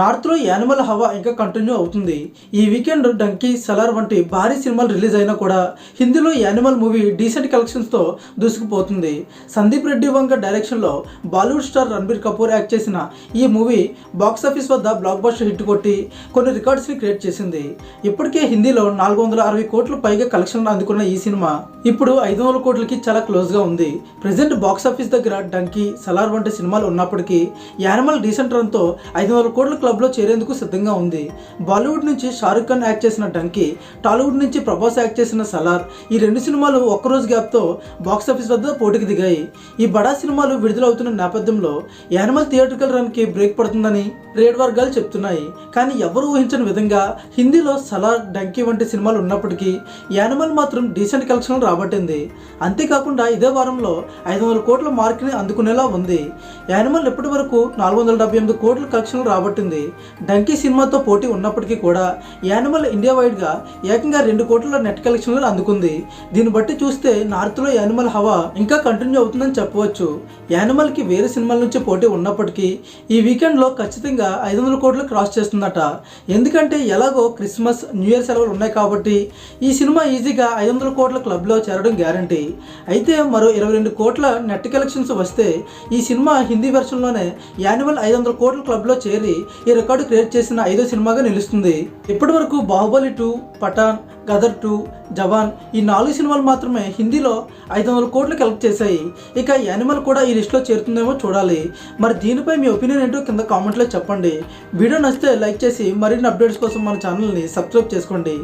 నార్త్లో యానిమల్ హవా ఇంకా కంటిన్యూ అవుతుంది. ఈ వీకెండ్ డంకీ సలార్ వంటి భారీ సినిమాలు రిలీజ్ అయినా కూడా హిందీలో యానిమల్ మూవీ డీసెంట్ కలెక్షన్స్తో దూసుకుపోతుంది. సందీప్ రెడ్డి వంగ డైరెక్షన్లో బాలీవుడ్ స్టార్ రణబీర్ కపూర్ యాక్ట్ చేసిన ఈ మూవీ బాక్స్ ఆఫీస్ వద్ద బ్లాక్ బస్టర్ హిట్ కొట్టి కొన్ని రికార్డ్స్ని క్రియేట్ చేసింది. ఇప్పటికే హిందీలో నాలుగు వందల అరవై కోట్ల పైగా కలెక్షన్లు అందుకున్న ఈ సినిమా ఇప్పుడు ఐదు వందల కోట్లకి చాలా క్లోజ్గా ఉంది. ప్రజెంట్ బాక్స్ ఆఫీస్ దగ్గర డంకీ సలార్ వంటి సినిమాలు ఉన్నప్పటికీ యానిమల్ డీసెంట్ రన్తో ఐదు వందల కోట్ల క్లబ్లో చేరేందుకు సిద్ధంగా ఉంది. బాలీవుడ్ నుంచి షారుఖ్ ఖాన్ యాక్ట్ చేసిన డంకీ టాలీవుడ్ నుంచి ప్రభాస్ యాక్ట్ చేసిన సలార్ ఈ రెండు సినిమాలు ఒక్కరోజు గ్యాప్తో బాక్స్ ఆఫీస్ వద్ద పోటీకి దిగాయి. ఈ బడా సినిమాలు విడుదలవుతున్న నేపథ్యంలో యానిమల్ థియేట్రికల్ రన్కి బ్రేక్ పడుతుందని రేడ్ వర్గాలు చెప్తున్నాయి. కానీ ఎవరు ఊహించని విధంగా హిందీలో సలార్ డంకీ వంటి సినిమాలు ఉన్నప్పటికీ యానిమల్ మాత్రం డీసెంట్ కలెక్షన్లు రాబట్టింది. అంతేకాకుండా ఇదే వారంలో ఐదు వందల కోట్ల మార్క్ని అందుకునేలా ఉంది. యానిమల్ ఇప్పటి వరకు నాలుగు వందల డెబ్బై ఎనిమిది కోట్ల కలెక్షన్లు రాబట్టింది. డంకీ సినిమాతో పోటీ ఉన్నప్పటికీ కూడా యానిమల్ ఇండియా వైడ్గా ఏకంగా రెండు కోట్ల నెట్ కలెక్షన్లు అందుకుంది. దీన్ని బట్టి చూస్తే నార్త్లో యానిమల్ హవా ఇంకా కంటిన్యూ అవుతుందని చెప్పవచ్చు. యానిమల్కి వేరే సినిమాల నుంచి పోటీ ఉన్నప్పటికీ ఈ వీకెండ్లో ఖచ్చితంగా ఐదు వందల కోట్లు క్రాస్ చేస్తుందట. ఎందుకంటే ఎలాగో క్రిస్మస్ న్యూ ఇయర్ సెలవులు ఉన్నాయి కాబట్టి ఈ సినిమా ఈజీగా ఐదు వందల కోట్ల క్లబ్లో చేరడం గ్యారంటీ. అయితే మరో ఇరవై రెండు కోట్ల నెట్ కలెక్షన్స్ వస్తే ఈ సినిమా హిందీ వెర్షన్లోనే యానిమల్ ఐదు వందల కోట్ల క్లబ్లో చేరి ఈ రికార్డు క్రియేట్ చేసిన ఐదో సినిమాగా నిలుస్తుంది. ఇప్పటి వరకు బాహుబలి టూ పఠాన్ గదర్ టూ జవాన్ ఈ నాలుగు సినిమాలు మాత్రమే హిందీలో ఐదు వందల కోట్లు కలెక్ట్ చేశాయి. ఇక యానిమల్ కూడా ఈ లిస్ట్లో చేరుతుందేమో చూడాలి. మరి దీనిపై మీ ఒపీనియన్ ఏంటో కింద కామెంట్లో చెప్పండి. వీడియో నచ్చితే లైక్ చేసి మరిన్ని అప్డేట్స్ కోసం మన ఛానల్ని సబ్స్క్రైబ్ చేసుకోండి.